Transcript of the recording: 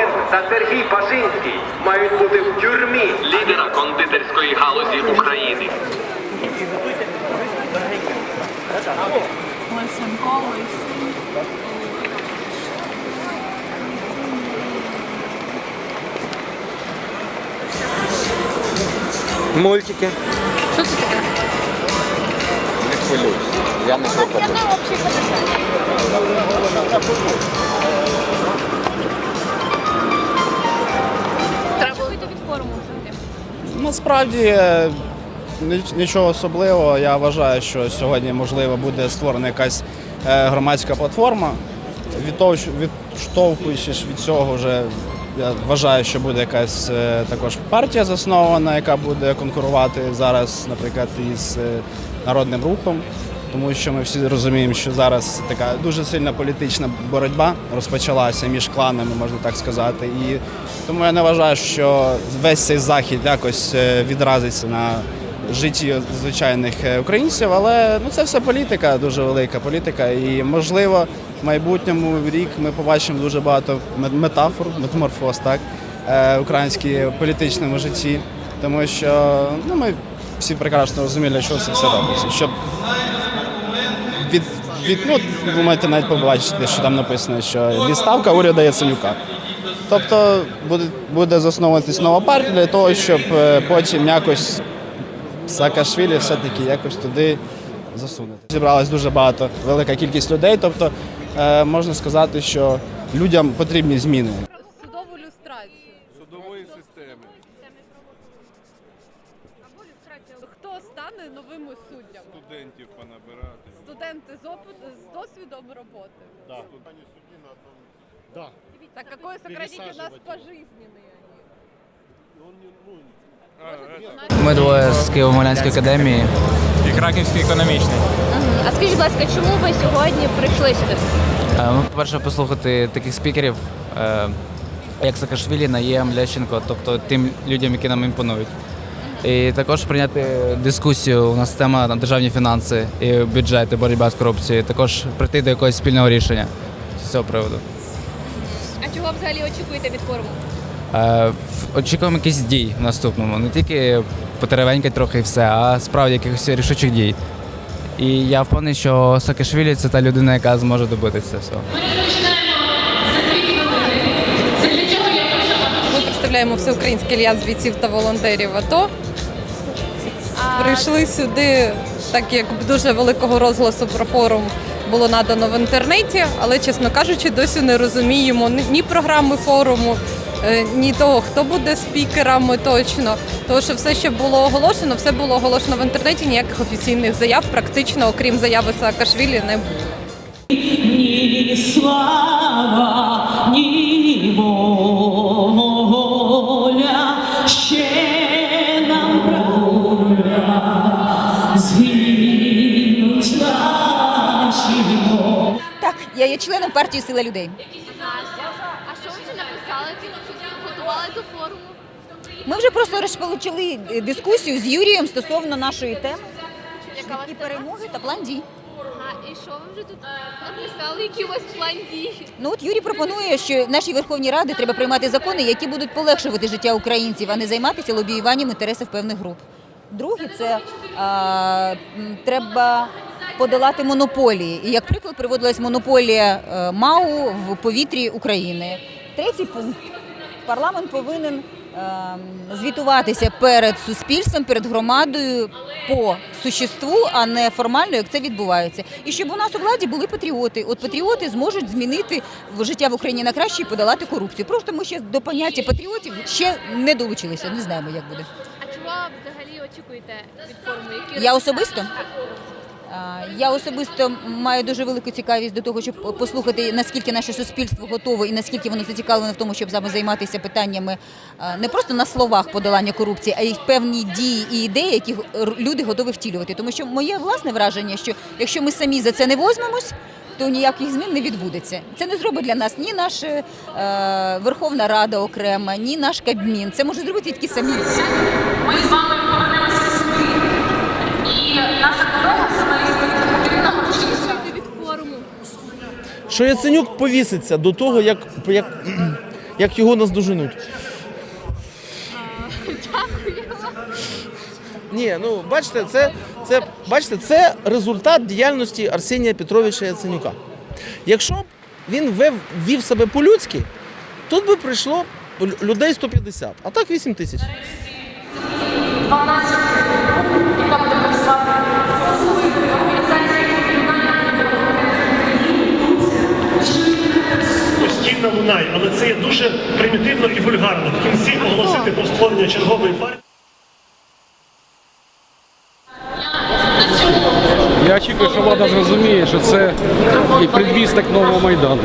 Бондаренко та Сергій Пашинський мають бути в тюрмі лідера кондитерської галузі України. Мультики. Що це таке? Не хвилюйся. Я не хочу. Форуму взагалі. Насправді е, нічого особливого. Я вважаю, що сьогодні можливо буде створена якась е, громадська платформа. Відштовхуючись від цього, вже я вважаю, що буде якась е, також партія заснована, яка буде конкурувати зараз, наприклад, із народним рухом. Тому що ми всі розуміємо, що зараз така дуже сильна політична боротьба розпочалася між кланами, можна так сказати. І тому я не вважаю, що весь цей захід якось е, відразиться на житті звичайних е, українців. Але ну це все політика, дуже велика політика. І можливо, в майбутньому рік ми побачимо дуже багато метафор, метаморфоз, так е, в українській політичному житті. Тому що ну, ми всі прекрасно розуміли, що це все робиться. Щоб від ну, ви можете навіть побачити, що там написано, що відставка уряду Яценюка. Тобто буде, буде засновуватись нова партія для того, щоб е, потім якось Саакашвілі все-таки якось туди засунути. Зібралось дуже багато, велика кількість людей. Тобто е, можна сказати, що людям потрібні зміни. Студентів понабирати. Студенти з опит з досвідом роботи. Да. Так какое сократите нас Пересаживать. пожизненные они? А, е, Ми двоє з Києво-Могилянської академії. і Краківський економічний. А скажіть, будь ласка, чому ви сьогодні прийшли сюди? Е, Ми, по-перше, послухати таких спікерів, е, як Саакашвілі, Наєм, Лещенко, тобто тим людям, які нам імпонують. І також прийняти дискусію. У нас тема на державні фінанси і бюджет, і боротьба з корупцією. Також прийти до якогось спільного рішення з цього приводу. А чого взагалі очікуєте від форуму? Е, Очікуємо якісь дій в наступному. Не тільки потеревенькать трохи і все, а справді якихось рішучих дій. І я впевнений, що Саакашвілі це та людина, яка зможе добитися всього. Ми представляємо всеукраїнський альянс бійців та волонтерів АТО. Прийшли сюди, так як дуже великого розголосу про форум було надано в інтернеті, але, чесно кажучи, досі не розуміємо ні- ні програми форуму, е, ні того, хто буде спікерами точно. Тому що все, що було оголошено, все було оголошено в інтернеті, ніяких офіційних заяв, практично, окрім заяви Саакашвілі, не було. Я є членом партії Сила людей. А що ви вже написали? Типу, готували до форуму? Ми вже просто розпочали е, дискусію з Юрієм стосовно нашої теми Яка і перемоги та план дій. І що ви вже тут написали? Який у вас план дій? Ну от Юрій пропонує, що в нашій Верховній Раді треба приймати закони, які будуть полегшувати життя українців, а не займатися лобіюванням інтересів певних груп. Друге, це а, треба подолати монополії. І як приклад приводилась монополія е, МАУ в повітрі України. Третій пункт. Парламент повинен ем, звітуватися перед суспільством, перед громадою по существу, а не формально, як це відбувається. І щоб у нас у владі були патріоти. От патріоти зможуть змінити життя в Україні на краще і подолати корупцію. Просто ми ще до поняття патріотів ще не долучилися. Не знаємо, як буде. А чого взагалі очікуєте від форуму? Які Я особисто? Я особисто маю дуже велику цікавість до того, щоб послухати, наскільки наше суспільство готове і наскільки воно зацікавлене в тому, щоб саме займатися питаннями не просто на словах подолання корупції, а й певні дії і ідеї, які люди готові втілювати. Тому що моє власне враження, що якщо ми самі за це не возьмемось, то ніяких змін не відбудеться. Це не зробить для нас ні наша е, Верховна Рада окрема, ні наш Кабмін. Це може зробити тільки самі. Ми з вами повернемося сюди. І наша дорога саме потрібна Очікуєте від форуму? Що Яценюк повіситься до того, як, як, як його наздоженуть. Дякую. Ні, ну бачите, це, це, бачите, це результат діяльності Арсенія Петровича Яценюка. Якщо б він вев, вів себе по-людськи, тут би прийшло людей 150, а так 8 тисяч. Лунає, але це є дуже примітивно і вульгарно. В кінці оголосити про створення чергової партії. Я очікую, що влада зрозуміє, що це і предвісник нового майдану.